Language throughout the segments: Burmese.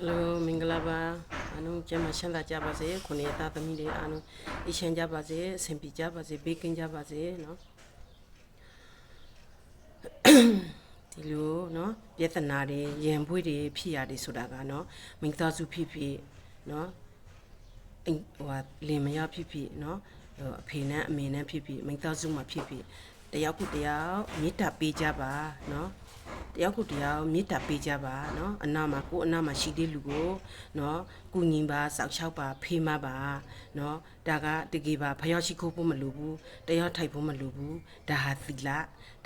ဟယ်လိုမင်္ဂလာပါအားလုံးကျမ်းမာချမ်းသာကြပါစေခုနှစ်သားသမီးတွေအားလုံးအချမ်းကြပါစေအဆင်ပြေကြပါစေဘေးကင်းကြပါစေနော်ဒီလိုနော်ပြဿနာတွေရံပွေတွေဖြစ်ရတယ်ဆိုတာကနော်မိသားစုဖြစ်ဖြစ်နော်အိမ်ဟိုလင်မယားဖြစ်ဖြစ်နော်အဖေနဲ့အမေနဲ့ဖြစ်ဖြစ်မိသားစုမှာဖြစ်ဖြစ်တယောက်ခုတယောက်မေတ္တာပေးကြပါနော် တယောက်ခုတယောက်မေတ္တာပေးကြပါเนาะအနာမှာကိုယ်အနာမှာရှိတဲ့လူကိုเนาะကုညီပါစောက်ချောက်ပါဖေးမပါเนาะဒါကတကယ်ပါဖျောက်ရှိခိုးဖို့မလိုဘူးတရားထိုက်ဖို့မလိုဘူးဒါဟာသီလ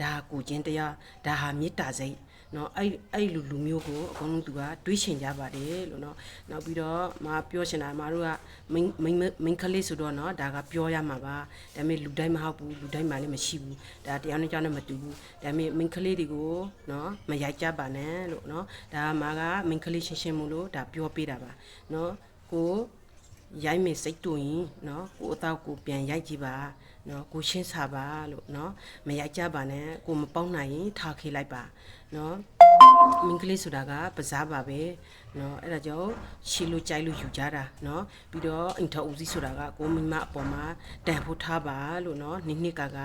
ဒါဟာကိုချင်းတရားဒါဟာမေတ္တာစိတ် နော်အဲ့အဲ့လူလူမျိုးကိုအကုန်လုံးသူကတွေးချင်ကြပါတယ်လို့နော်နောက်ပြီးတော့မပြောချင်တာမတို့ကမင်းမင်းမင်းကလေးဆိုတော့နော်ဒါကပြောရမှာပါဒါပေမဲ့လူတိုင်းမဟုတ်ဘူးလူတိုင်းမှလည်းမရှိဘူးဒါတရားနဲ့ကြောင်းနဲ့မတူဘူးဒါပေမဲ့မင်းကလေးတွေကိုနော်မရိုက်ကြပါနဲ့လို့နော်ဒါမှကမင်းကလေးရှင်းရှင်းမို့လို့ဒါပြောပေးတာပါနော်ကို ရိုက်မယ်စိတ်တူရင်နော်ကိုအတော့ကိုပြန်ရိုက်ကြည့်ပါနော်ကိုရှင်းစာပါလို့နော်မရိုက်ကြပါနဲ့ကိုမပေါက်နိုင်ရင်ထားခေလိုက်ပါနော် မင်္ဂလိဆိုတာကပစားပါပဲเนาะအဲ့ဒါကြောင့်ရှီလို့ကြိုက်လို့ယူကြတာเนาะပြီးတော့အင်ထဦးစီးဆိုတာကကိုမိမအပေါ်မှာတန်ဖို့ထားပါလို့เนาะနိနှစ်ကက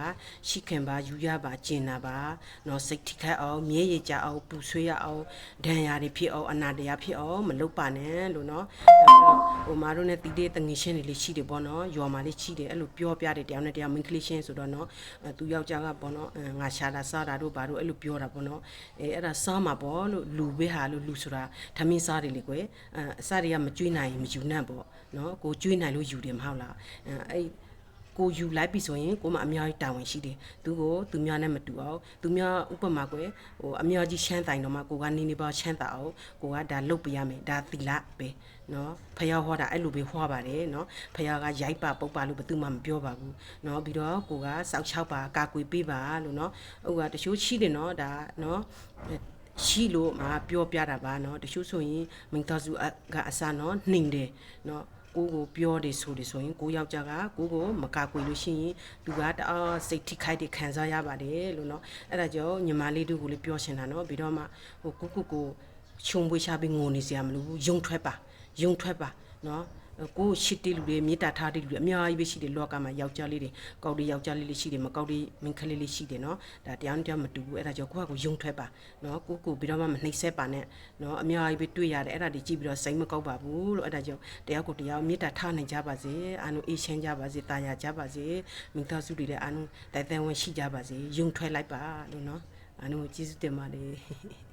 ရှိခင်ပါယူရပါကျင်တာပါเนาะစိတ်ထိခိုက်အောင်မြဲရကြအောင်ပူဆွေးရအောင်ဒဏ်ရာတွေဖြစ်အောင်အနာတရားဖြစ်အောင်မလုပ်ပါနဲ့လို့เนาะဟိုမာတို့နဲ့တီးတဲ့တငင်ရှင်းတွေလေးရှိတယ်ပေါ့เนาะရွာမှာလေးရှိတယ်အဲ့လိုပြောပြတယ်တရားနဲ့တရားမင်္ဂလိရှင်းဆိုတော့เนาะသူယောက်ျားကပေါ့เนาะငါရှာတာစားတာတို့ဘာတို့အဲ့လိုပြောတာပေါ့เนาะအဲအဲ့ဒါစားမှာ ပေါ့လို့လူပဲဟာလို့လူဆိုတာထမင်းစားတယ်လေကွယ်အဲအစတွေကမကျွေးနိုင်ရင်မယူနှံ့ပေါ့နော်ကိုကျွေးနိုင်လို့ယူတယ်မဟုတ်လားအဲအဲ့ကိုယူလိုက်ပြီဆိုရင်ကိုမအများကြီးတာဝန်ရှိတယ်သူကိုသူများနဲ့မတူအောင်သူများဥပမာကွယ်ဟိုအများကြီးချမ်းတိုင်တော့မှကိုကနေနေပါချမ်းသာအောင်ကိုကဒါလုတ်ပြရမယ်ဒါသီလပဲနော်ဖះဟောတာအဲ့လိုပဲဟောပါတယ်နော်ဖះကရိုက်ပါပုတ်ပါလို့ဘယ်သူမှမပြောပါဘူးနော်ပြီးတော့ကိုကစောက်ချောက်ပါကာကွယ်ပေးပါလို့နော်ဟိုကတချို့ရှိတယ်နော်ဒါနော် ရှိလို့မပြောပြတာပါเนาะတချို့ဆိုရင်မိသားစုကအစเนาะနှိမ်တယ်เนาะကိုကိုပြောတယ်ဆိုတယ်ဆိုရင်ကိုယောက်ျားကကိုကိုမကာကွယ်လို့ရှိရင်သူကတအားစိတ်ထိခိုက်တယ်ခံစားရပါတယ်လို့เนาะအဲ့ဒါကြောင့်ညီမလေးတို့ကိုလည်းပြောရှင်တာเนาะပြီးတော့မှဟိုကိုကိုကိုခြုံပွေးချပြီးငိုနေစရာမလိုဘူးယုံထွက်ပါယုံထွက်ပါเนาะ ကိုယ်ရှိတဲ့လူတွေမေတ္တာထားတဲ့လူတွေအများကြီးပဲရှိတယ်လောကမှာယောက်ျားလေးတွေကောက်တွေယောက်ျားလေးလေးရှိတယ်မကောက်တွေမိန်းကလေးလေးရှိတယ်နော်ဒါတရားနဲ့တရားမတူဘူးအဲ့ဒါကြောင့်ကိုယ့်ဟာကိုယုံထွက်ပါနော်ကိုကိုပြီးတော့မှမနှိမ့်ဆက်ပါနဲ့နော်အများကြီးပဲတွေ့ရတယ်အဲ့ဒါတွေကြည့်ပြီးတော့စိတ်မကောက်ပါဘူးလို့အဲ့ဒါကြောင့်တရားကိုတရားမေတ္တာထားနိုင်ကြပါစေအာနုအေးချမ်းကြပါစေတာယာကြပါစေမိသားစုတွေလည်းအာနုတိုင်တန်ဝင်ရှိကြပါစေယုံထွက်လိုက်ပါလို့နော်အာနုကျေးဇူးတင်ပါတယ်